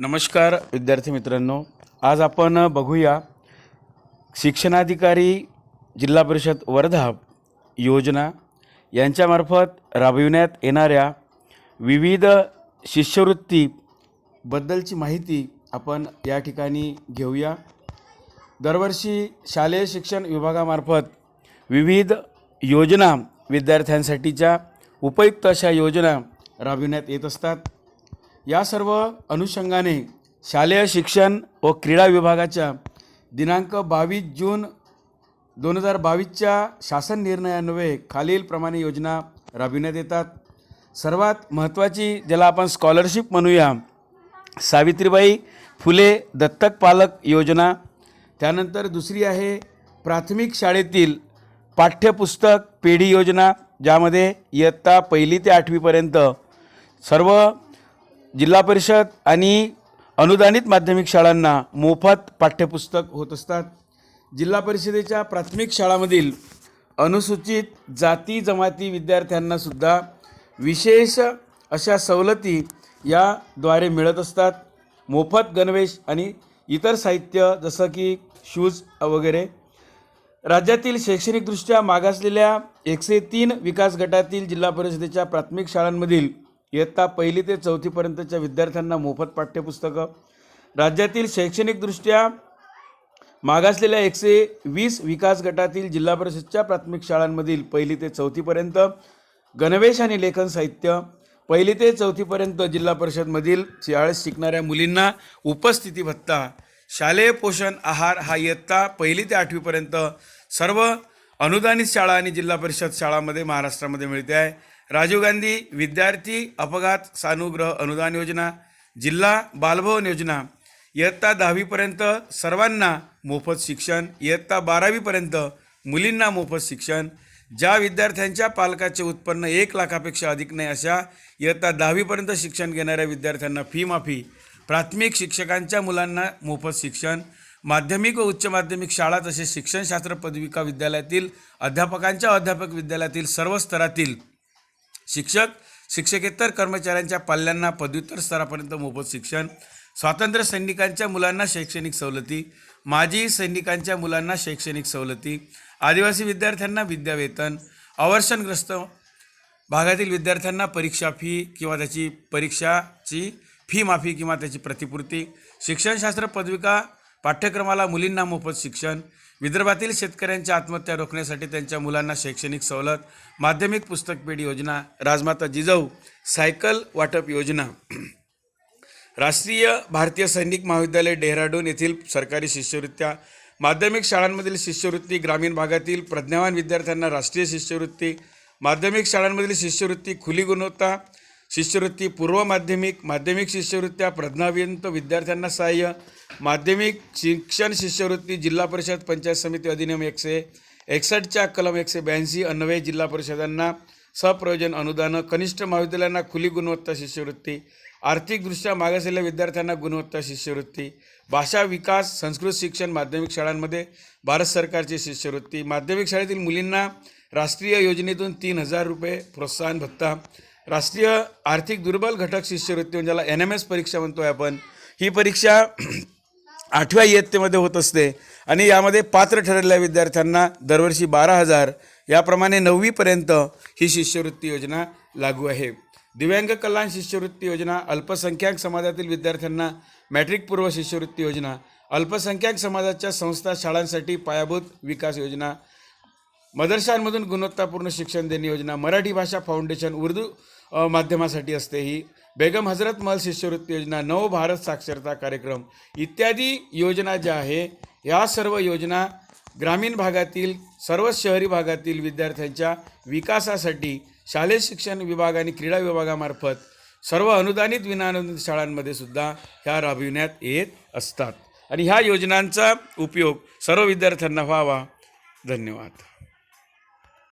नमस्कार. विद्यार्थी मित्रांनो आज आपण बघूया शिक्षणाधिकारी जिल्हा परिषद वर्धा योजना यांच्यामार्फत राबविण्यात येणाऱ्या विविध शिष्यवृत्तीबद्दलची माहिती आपण या ठिकाणी घेऊया. दरवर्षी शालेय शिक्षण विभागामार्फत विविध योजना विद्यार्थ्यांसाठीच्या उपयुक्त अशा योजना राबविण्यात येत असतात. या सर्व अनुषंगाने शालेय शिक्षण व क्रीडा विभागाच्या दिनांक बावीस जून दोन हजार बावीसच्या शासन निर्णयान्वये खालीलप्रमाणे योजना राबविण्यात येतात. सर्वात महत्त्वाची ज्याला आपण स्कॉलरशिप म्हणूया सावित्रीबाई फुले दत्तक पालक योजना. त्यानंतर दुसरी आहे प्राथमिक शाळेतील पाठ्यपुस्तक पेढी योजना ज्यामध्ये इयत्ता पहिली ते आठवीपर्यंत सर्व जिल्हा परिषद आणि अनुदानित माध्यमिक शाळांना मोफत पाठ्यपुस्तक होत असतात. जिल्हा परिषदेच्या प्राथमिक शाळामधील अनुसूचित जाती जमाती विद्यार्थ्यांनासुद्धा विशेष अशा सवलती याद्वारे मिळत असतात. मोफत गणवेश आणि इतर साहित्य जसं की शूज वगैरे. राज्यातील शैक्षणिकदृष्ट्या मागासलेल्या एकशे तीन विकास गटातील जिल्हा परिषदेच्या प्राथमिक शाळांमधील इयत्ता पहिली ते चौथीपर्यंतच्या विद्यार्थ्यांना मोफत पाठ्यपुस्तकं. राज्यातील शैक्षणिकदृष्ट्या मागासलेल्या एकशे वीस विकास गटातील जिल्हा परिषदच्या प्राथमिक शाळांमधील पहिली ते चौथीपर्यंत गणवेश आणि लेखन साहित्य पहिली ते चौथीपर्यंत जिल्हा परिषदमधील शाळेत शिकणाऱ्या मुलींना उपस्थिती भत्ता शालेय पोषण आहार हा इयत्ता पहिली ते आठवीपर्यंत सर्व अनुदानित शाळा आणि जिल्हा परिषद शाळांमध्ये महाराष्ट्रामध्ये मिळते आहे. राजीव गांधी विद्यार्थी अपघात सानुग्रह अनुदान योजना जिल्हा बालभवन योजना इयत्ता दहावीपर्यंत सर्वांना मोफत शिक्षण इयत्ता बारावीपर्यंत मुलींना मोफत शिक्षण ज्या विद्यार्थ्यांच्या पालकाचे उत्पन्न एक लाखापेक्षा अधिक नाही अशा इयत्ता दहावीपर्यंत शिक्षण घेणाऱ्या विद्यार्थ्यांना फी माफी प्राथमिक शिक्षकांच्या मुलांना मोफत शिक्षण माध्यमिक व उच्च माध्यमिक शाळा तसेच शिक्षणशास्त्र पदविका विद्यालयातील अध्यापकांच्या अध्यापक विद्यालयातील सर्व स्तरातील शिक्षक शिक्षकेतर कर्मचाऱ्यांच्या पाल्यांना पदव्युत्तर स्तरापर्यंत मोफत शिक्षण स्वातंत्र्य सैनिकांच्या मुलांना शैक्षणिक सवलती माजी सैनिकांच्या मुलांना शैक्षणिक सवलती आदिवासी विद्यार्थ्यांना विद्यावेतन अवर्षणग्रस्त भागातील विद्यार्थ्यांना परीक्षा फी किंवा त्याची परीक्षाची फी माफी किंवा त्याची प्रतिपूर्ती शिक्षणशास्त्र पदविका पाठ्यक्रमाला मुलींना मोफत शिक्षण विदर्भातील शेतकऱ्यांच्या आत्महत्या रोखण्यासाठी त्यांच्या मुलांना शैक्षणिक सवलत माध्यमिक पुस्तक पेढी योजना राजमाता जिजाऊ सायकल वाटप योजना. राष्ट्रीय भारतीय सैनिक महाविद्यालय डेहराडून येथील सरकारी शिष्यवृत्त्या माध्यमिक शाळांमधील शिष्यवृत्ती ग्रामीण भागातील प्रज्ञावान विद्यार्थ्यांना राष्ट्रीय शिष्यवृत्ती माध्यमिक शाळांमधील शिष्यवृत्ती खुली गुणवत्ता शिष्यवृत्ती पूर्व माध्यमिक माध्यमिक शिष्यवृत्त्या प्रज्ञावंत विद्यार्थ्यांना सहाय्य माध्यमिक शिक्षण शिष्यवृत्ती जिल्हा परिषद पंचायत समिती अधिनियम एकशे एकसष्टच्या कलम एकशे ब्याऐंशी अन्वये जिल्हा परिषदांना सप्रयोजन अनुदानं कनिष्ठ महाविद्यालयांना खुली गुणवत्ता शिष्यवृत्ती आर्थिकदृष्ट्या मागासलेल्या विद्यार्थ्यांना गुणवत्ता शिष्यवृत्ती भाषा विकास संस्कृत शिक्षण माध्यमिक शाळांमध्ये भारत सरकारची शिष्यवृत्ती माध्यमिक शाळेतील मुलींना राष्ट्रीय योजनेतून तीन हजार रुपये प्रोत्साहन भत्ता राष्ट्रीय आर्थिक दुर्बल घटक शिष्यवृत्ती म्हणजे ज्याला एन एम एस परीक्षा म्हणतो आहे आपण. ही परीक्षा आठव्या इयत्तेमध्ये होत असते. आणि यामध्ये पात्र ठरलेल्या विद्यार्थ्यांना दरवर्षी बारा हजार याप्रमाणे नववीपर्यंत ही शिष्यवृत्ती योजना लागू आहे. दिव्यांग कल्याण शिष्यवृत्ती योजना अल्पसंख्याक समाजातील विद्यार्थ्यांना मॅट्रिकपूर्व शिष्यवृत्ती योजना अल्पसंख्याक समाजाच्या संस्था शाळांसाठी पायाभूत विकास योजना मदरशांमधून गुणवत्तापूर्ण शिक्षण देणे योजना मराठी भाषा फाउंडेशन उर्दू माध्यमासाठी असते ही. बेगम हजरत महल शिष्यवृत्ती योजना नव भारत साक्षरता कार्यक्रम इत्यादी योजना ज्या आहे या सर्व योजना ग्रामीण भागातील सर्व शहरी भागातील विद्यार्थ्यांच्या विकासासाठी शालेय शिक्षण विभाग आणि क्रीडा विभागामार्फत सर्व अनुदानित विनानुदानित शाळांमध्ये सुद्धा ह्या राबविण्यात येत असतात. आणि ह्या योजनांचा उपयोग सर्व विद्यार्थ्यांना व्हावा. धन्यवाद.